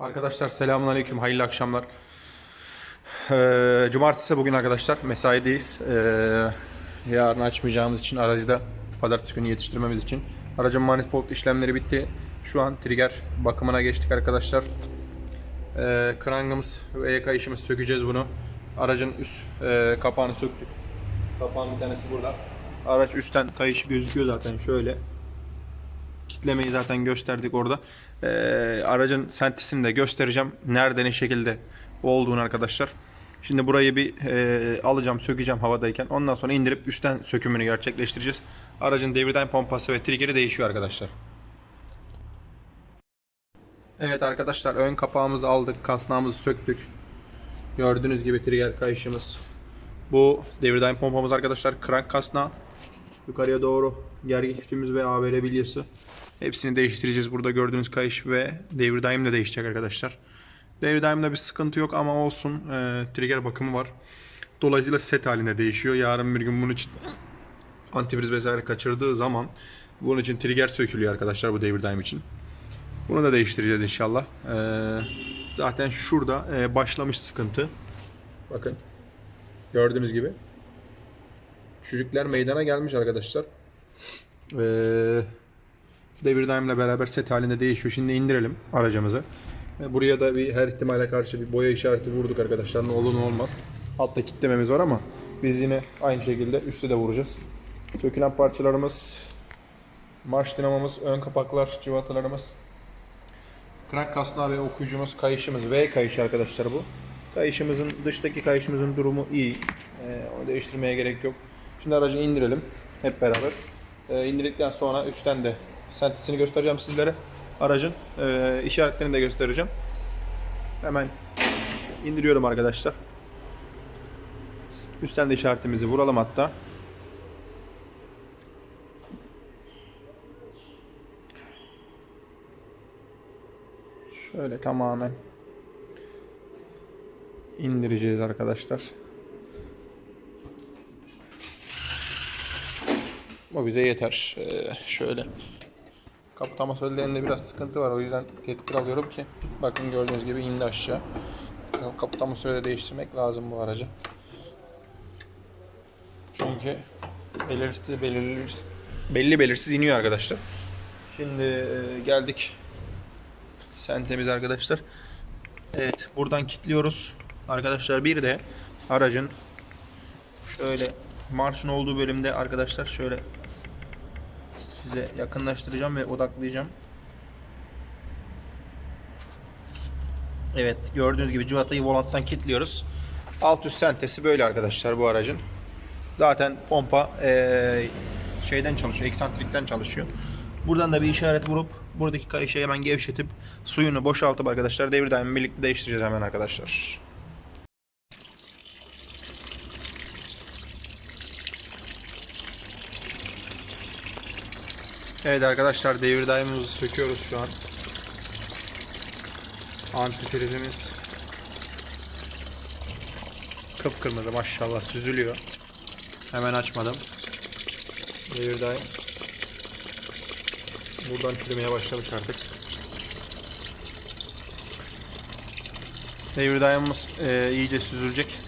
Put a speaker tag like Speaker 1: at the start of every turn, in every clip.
Speaker 1: Arkadaşlar selamünaleyküm, hayırlı akşamlar. Ee, cumartesi bugün arkadaşlar mesaideyiz. Ee, yarın açmayacağımız için aracı da pazartesi günü yetiştirmemiz için. Aracın manifold işlemleri bitti. Şu an trigger bakımına geçtik arkadaşlar. Ee, krangımız ve E kayışımız sökeceğiz bunu. Aracın üst e, kapağını söktük. Kapağın bir tanesi burada. Araç üstten kayışı gözüküyor zaten şöyle kitlemeyi zaten gösterdik orada. Ee, aracın sentisini de göstereceğim. Nerede ne şekilde olduğunu arkadaşlar. Şimdi burayı bir e, alacağım, sökeceğim havadayken. Ondan sonra indirip üstten sökümünü gerçekleştireceğiz. Aracın devirden pompası ve triggeri değişiyor arkadaşlar. Evet arkadaşlar ön kapağımızı aldık, kasnağımızı söktük. Gördüğünüz gibi trigger kayışımız. Bu devirden pompamız arkadaşlar crank kasnağı. Yukarıya doğru gergi çiftimiz ve ABR bilyası. Hepsini değiştireceğiz. Burada gördüğünüz kayış ve devir daim de değişecek arkadaşlar. Devir daimde bir sıkıntı yok ama olsun. Ee, trigger bakımı var. Dolayısıyla set halinde değişiyor. Yarın bir gün bunun için antifriz vesaire kaçırdığı zaman bunun için trigger sökülüyor arkadaşlar bu devir daim için. Bunu da değiştireceğiz inşallah. Ee, zaten şurada e, başlamış sıkıntı. Bakın. Gördüğünüz gibi. Çocuklar meydana gelmiş arkadaşlar. Ee, devir daimle beraber set halinde değişiyor. Şimdi indirelim aracımızı. Ee, Buraya da bir her ihtimale karşı bir boya işareti vurduk arkadaşlar. Ne olur ne olmaz. Altta kitlememiz var ama biz yine aynı şekilde üstte de vuracağız. Sökülen parçalarımız marş dinamomuz, ön kapaklar, cıvatalarımız. Krank kasnağı ve okuyucumuz, kayışımız. V kayışı arkadaşlar bu. Kayışımızın, dıştaki kayışımızın durumu iyi. Ee, onu değiştirmeye gerek yok. Şimdi aracı indirelim hep beraber. Ee, indirdikten sonra üstten de sentisini göstereceğim sizlere. Aracın ee, işaretlerini de göstereceğim. Hemen indiriyorum arkadaşlar. Üstten de işaretimizi vuralım hatta. Şöyle tamamen indireceğiz arkadaşlar. Bu bize yeter. Ee, şöyle. Kaputama söllerinde biraz sıkıntı var. O yüzden tedbir alıyorum ki. Bakın gördüğünüz gibi indi aşağı. Kaputama sölde değiştirmek lazım bu aracı. Çünkü belirsiz, belirsiz, belli belirsiz iniyor arkadaşlar. Şimdi e, geldik sentemiz arkadaşlar. Evet buradan kilitliyoruz. Arkadaşlar bir de aracın şöyle marşın olduğu bölümde arkadaşlar şöyle size yakınlaştıracağım ve odaklayacağım. Evet gördüğünüz gibi civatayı volanttan kilitliyoruz. Alt üst sentesi böyle arkadaşlar bu aracın. Zaten pompa eee, şeyden çalışıyor, eksantrikten çalışıyor. Buradan da bir işaret vurup buradaki kayışı hemen gevşetip suyunu boşaltıp arkadaşlar devir daimi birlikte değiştireceğiz hemen arkadaşlar. Evet arkadaşlar devir daimimizi söküyoruz şu an. Antifrizimiz kıpkırmızı maşallah süzülüyor. Hemen açmadım. Devir daim buradan çürümeye başlamış artık. Devir daimimiz e, iyice süzülecek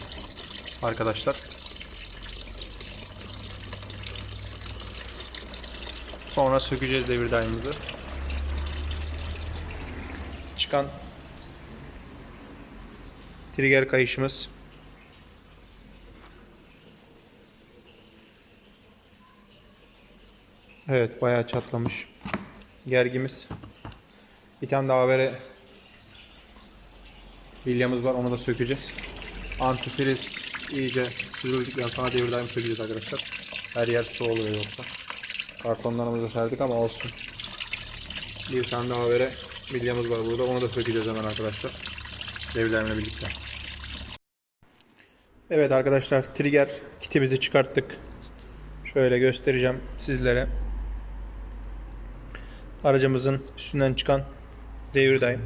Speaker 1: arkadaşlar. Sonra sökeceğiz devir daimimizi. Çıkan trigger kayışımız. Evet bayağı çatlamış. Gergimiz. Bir tane daha vere bilyamız var onu da sökeceğiz. Antifriz iyice süzüldükten sonra devir daim sökeceğiz arkadaşlar. Her yer su oluyor yoksa. Kartonlarımızı serdik ama olsun. Bir tane daha vere bilyamız var burada. Onu da sökeceğiz hemen arkadaşlar. Devirlerle birlikte. Evet arkadaşlar trigger kitimizi çıkarttık. Şöyle göstereceğim sizlere. Aracımızın üstünden çıkan devir daim.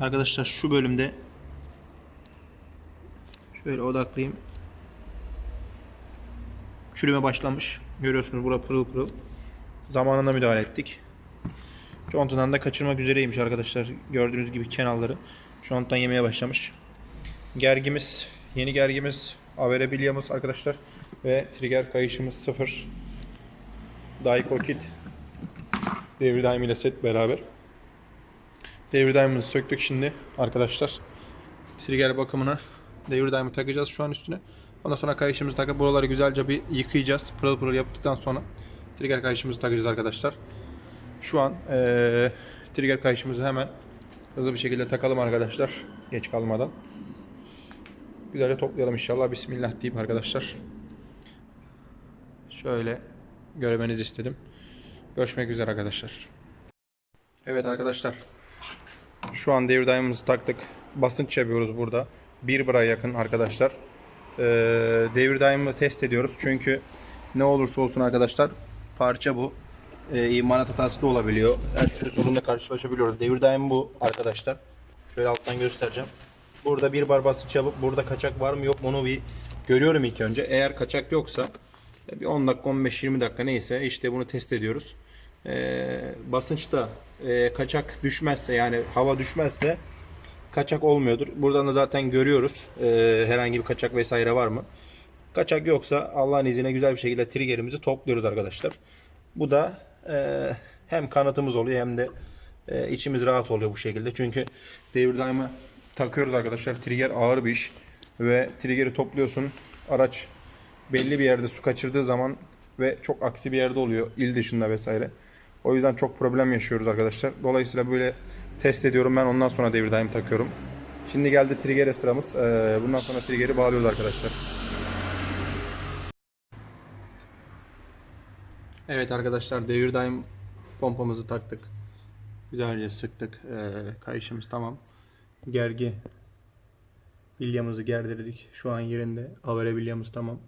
Speaker 1: Arkadaşlar şu bölümde şöyle odaklayayım. Çürüme başlamış. Görüyorsunuz burada pırıl pırıl. Zamanında müdahale ettik. Contadan da kaçırmak üzereymiş arkadaşlar. Gördüğünüz gibi kenarları. Contadan yemeye başlamış. Gergimiz, yeni gergimiz, avere bilyamız arkadaşlar. Ve trigger kayışımız sıfır. Daiko kit. Devir daim ile set beraber. Devir daimimizi söktük şimdi arkadaşlar. Trigger bakımına devir daimi takacağız şu an üstüne. Ondan sonra kayışımızı takıp buraları güzelce bir yıkayacağız. Pırıl pırıl yaptıktan sonra trigger kayışımızı takacağız arkadaşlar. Şu an eee trigger kayışımızı hemen hızlı bir şekilde takalım arkadaşlar. Geç kalmadan. Güzelce toplayalım inşallah. Bismillah deyip arkadaşlar. Şöyle görmenizi istedim. Görüşmek üzere arkadaşlar. Evet arkadaşlar. Şu an devir daimimizi taktık. Basınç yapıyoruz burada. 1 bara yakın arkadaşlar. Ee, devir daimini test ediyoruz. Çünkü ne olursa olsun arkadaşlar parça bu. Ee, imanat hatası da olabiliyor. Her türlü sorunla karşılaşabiliyoruz. Devir daimi bu arkadaşlar. Şöyle alttan göstereceğim. Burada bir bar basınç yapıp burada kaçak var mı yok mu onu bir görüyorum ilk önce. Eğer kaçak yoksa bir 10 dakika 15-20 dakika neyse işte bunu test ediyoruz. Ee, basınçta e, kaçak düşmezse yani hava düşmezse kaçak olmuyordur. Buradan da zaten görüyoruz ee, herhangi bir kaçak vesaire var mı. Kaçak yoksa Allah'ın izniyle güzel bir şekilde triggerimizi topluyoruz arkadaşlar. Bu da e, hem kanıtımız oluyor hem de e, içimiz rahat oluyor bu şekilde. Çünkü devir daimı takıyoruz arkadaşlar. Trigger ağır bir iş ve triggeri topluyorsun. Araç belli bir yerde su kaçırdığı zaman ve çok aksi bir yerde oluyor il dışında vesaire. O yüzden çok problem yaşıyoruz arkadaşlar. Dolayısıyla böyle test ediyorum ben ondan sonra devir daim takıyorum. Şimdi geldi trigger'e sıramız. Ee, bundan sonra trigger'i bağlıyoruz arkadaşlar. Evet arkadaşlar devir daim pompamızı taktık. Güzelce sıktık. Ee, kayışımız tamam. Gergi bilyamızı gerdirdik. Şu an yerinde. Avere bilyamız tamam.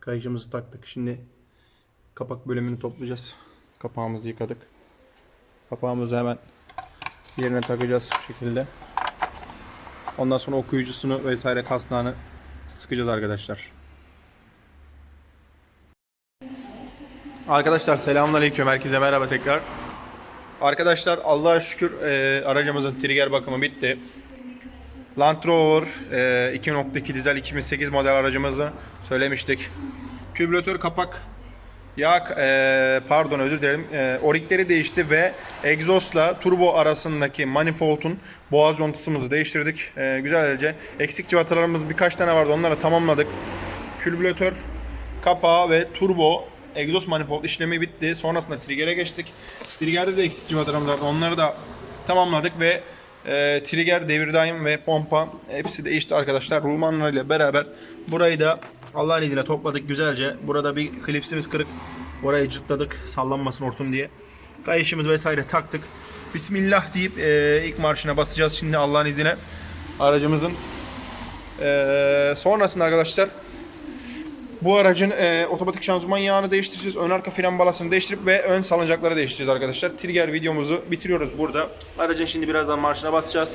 Speaker 1: Kayışımızı taktık. Şimdi kapak bölümünü toplayacağız. Kapağımızı yıkadık. Kapağımızı hemen yerine takacağız şu şekilde. Ondan sonra okuyucusunu vesaire kasnağını sıkacağız arkadaşlar. Arkadaşlar selamünaleyküm herkese merhaba tekrar. Arkadaşlar Allah'a şükür e, aracımızın trigger bakımı bitti. Land Rover e, 2.2 dizel 2008 model aracımızı söylemiştik. Kübülatör kapak yağ e, pardon özür dilerim e, orikleri değişti ve egzozla turbo arasındaki manifoldun boğaz contasımızı değiştirdik. E, güzelce eksik civatalarımız birkaç tane vardı onları tamamladık. Külbülatör kapağı ve turbo egzoz manifold işlemi bitti. Sonrasında trigger'e geçtik. Trigger'de de eksik civatalarımız vardı. Onları da tamamladık ve e, trigger, devir daim ve pompa hepsi değişti arkadaşlar. Rulmanlarıyla beraber burayı da Allah'ın izniyle topladık güzelce. Burada bir klipsimiz kırık. Orayı cırtladık sallanmasın hortum diye. Kayışımız vesaire taktık. Bismillah deyip e, ilk marşına basacağız şimdi Allah'ın izniyle. Aracımızın e, sonrasında arkadaşlar bu aracın e, otomatik şanzıman yağını değiştireceğiz. Ön arka fren balasını değiştirip ve ön salıncakları değiştireceğiz arkadaşlar. Trigger videomuzu bitiriyoruz burada. Aracın şimdi birazdan marşına basacağız.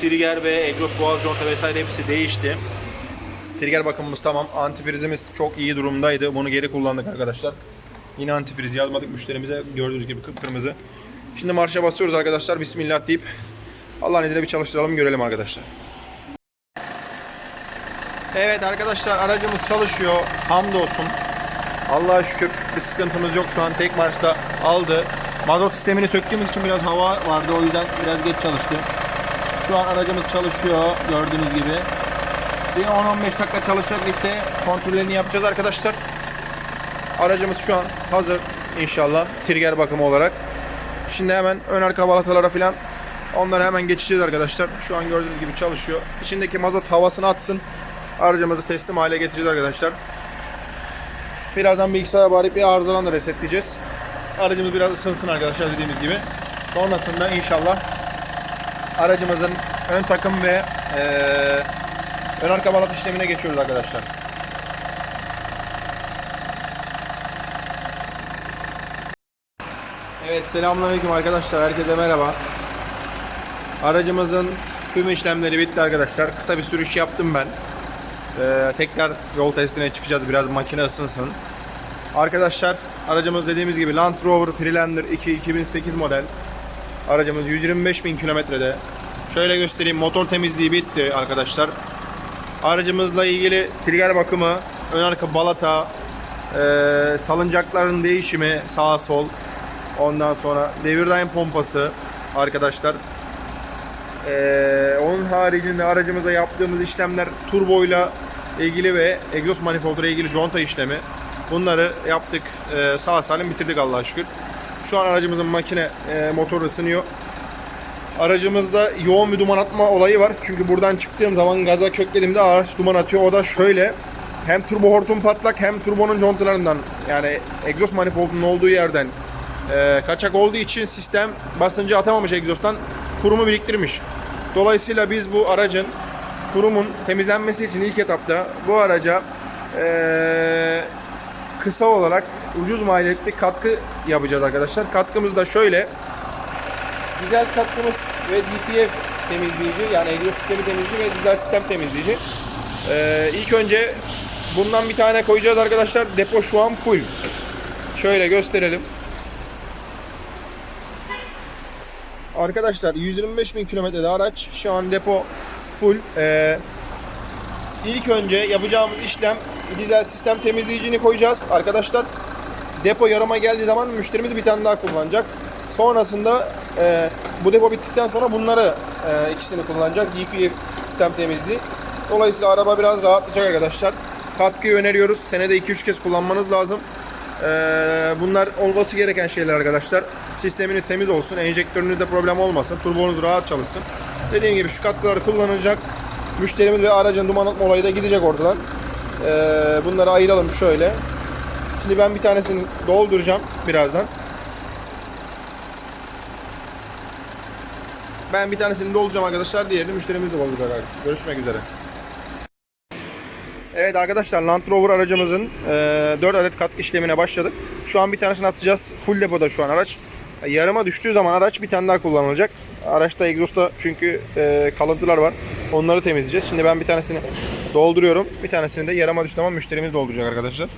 Speaker 1: Trigger ve egzoz boğaz conta vesaire hepsi değişti. Trigger bakımımız tamam. Antifrizimiz çok iyi durumdaydı. Bunu geri kullandık arkadaşlar. Yine antifriz yazmadık müşterimize. Gördüğünüz gibi kıpkırmızı. Şimdi marşa basıyoruz arkadaşlar. Bismillah deyip Allah'ın izniyle bir çalıştıralım görelim arkadaşlar. Evet arkadaşlar aracımız çalışıyor. Hamdolsun. Allah'a şükür bir sıkıntımız yok. Şu an tek marşta aldı. Mazot sistemini söktüğümüz için biraz hava vardı. O yüzden biraz geç çalıştı. Şu an aracımız çalışıyor gördüğünüz gibi. Bir 10-15 dakika çalışacak lifte kontrollerini yapacağız arkadaşlar. Aracımız şu an hazır inşallah trigger bakımı olarak. Şimdi hemen ön arka balatalara falan onları hemen geçeceğiz arkadaşlar. Şu an gördüğünüz gibi çalışıyor. İçindeki mazot havasını atsın. Aracımızı teslim hale getireceğiz arkadaşlar. Birazdan bilgisayara bağırıp bir arızadan da resetleyeceğiz. Aracımız biraz ısınsın arkadaşlar dediğimiz gibi. Sonrasında inşallah aracımızın ön takım ve eee ön arka balat işlemine geçiyoruz arkadaşlar. Evet selamünaleyküm arkadaşlar. Herkese merhaba. Aracımızın tüm işlemleri bitti arkadaşlar. Kısa bir sürüş yaptım ben. Ee, tekrar yol testine çıkacağız. Biraz makine ısınsın. Arkadaşlar aracımız dediğimiz gibi Land Rover Freelander 2 2008 model. Aracımız 125 bin kilometrede. Şöyle göstereyim motor temizliği bitti arkadaşlar. Aracımızla ilgili trigger bakımı, ön arka balata, eee, salıncakların değişimi sağ sol. Ondan sonra devir pompası arkadaşlar. Eee, onun haricinde aracımıza yaptığımız işlemler turboyla ilgili ve egzoz manifolduyla ilgili conta işlemi. Bunları yaptık. Eee sağ salim bitirdik Allah'a şükür. Şu an aracımızın makine eee, motoru ısınıyor. Aracımızda yoğun bir duman atma olayı var. Çünkü buradan çıktığım zaman gaza köklediğimde araç duman atıyor. O da şöyle. Hem turbo hortum patlak hem turbonun contalarından yani egzoz manifoldunun olduğu yerden eee, kaçak olduğu için sistem basıncı atamamış egzozdan kurumu biriktirmiş. Dolayısıyla biz bu aracın kurumun temizlenmesi için ilk etapta bu araca eee, kısa olarak ucuz maliyetli katkı yapacağız arkadaşlar. Katkımız da şöyle. Dizel katkımız ve DPF temizleyici yani egzoz sistemi temizleyici ve dizel sistem temizleyici. Ee, ilk önce bundan bir tane koyacağız arkadaşlar. Depo şu an full. Şöyle gösterelim. Arkadaşlar 125 bin kilometrede araç. Şu an depo full. Ee, ilk önce yapacağımız işlem dizel sistem temizleyicini koyacağız arkadaşlar. Depo yarıma geldiği zaman müşterimiz bir tane daha kullanacak. Sonrasında e, bu depo bittikten sonra bunları e, ikisini kullanacak. DPF sistem temizliği. Dolayısıyla araba biraz rahatlayacak arkadaşlar. Katkıyı öneriyoruz. Senede 2-3 kez kullanmanız lazım. E, bunlar olması gereken şeyler arkadaşlar. Sisteminiz temiz olsun. Enjektörünüzde problem olmasın. Turbonuz rahat çalışsın. Dediğim gibi şu katkıları kullanacak. Müşterimiz ve aracın duman atma olayı da gidecek ortadan. E, bunları ayıralım şöyle. Şimdi ben bir tanesini dolduracağım birazdan. Ben bir tanesini dolduracağım arkadaşlar. Diğerini müşterimiz de dolduracak. Görüşmek üzere. Evet arkadaşlar Land Rover aracımızın e, 4 adet katkı işlemine başladık. Şu an bir tanesini atacağız. Full depoda şu an araç. E, Yarıma düştüğü zaman araç bir tane daha kullanılacak. Araçta egzosta çünkü e, kalıntılar var. Onları temizleyeceğiz. Şimdi ben bir tanesini dolduruyorum. Bir tanesini de yarıma düştüğü zaman müşterimiz dolduracak arkadaşlar.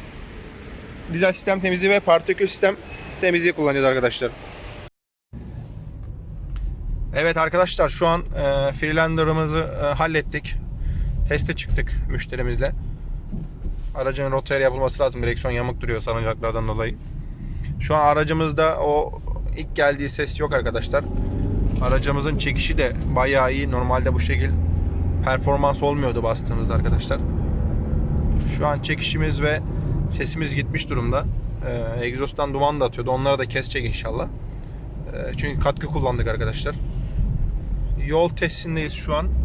Speaker 1: Dizel sistem temizliği ve partikül sistem temizliği kullanacağız arkadaşlar. Evet arkadaşlar şu an e, Freelander'ımızı e, hallettik. Teste çıktık müşterimizle. Aracın rotaya yapılması lazım. Direksiyon yamuk duruyor salıncaklardan dolayı. Şu an aracımızda o ilk geldiği ses yok arkadaşlar. Aracımızın çekişi de bayağı iyi. Normalde bu şekil performans olmuyordu bastığımızda arkadaşlar. Şu an çekişimiz ve sesimiz gitmiş durumda. Ee, egzozdan duman da atıyordu. Onları da kesecek inşallah. Ee, çünkü katkı kullandık arkadaşlar. Yol testindeyiz şu an.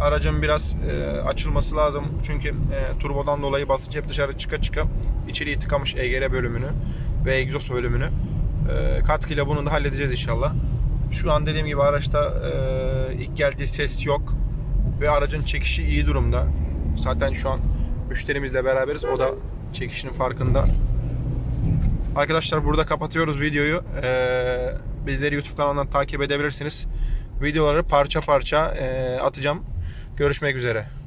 Speaker 1: Aracın biraz e, açılması lazım. Çünkü e, turbodan dolayı basınç hep dışarı çıka çıka içeriği tıkamış EGR bölümünü ve egzoz bölümünü. E, katkıyla bunu da halledeceğiz inşallah. Şu an dediğim gibi araçta e, ilk geldiği ses yok. Ve aracın çekişi iyi durumda. Zaten şu an müşterimizle beraberiz. O da çekişinin farkında. Arkadaşlar burada kapatıyoruz videoyu. Ee, bizleri YouTube kanalından takip edebilirsiniz. Videoları parça parça e, atacağım. Görüşmek üzere.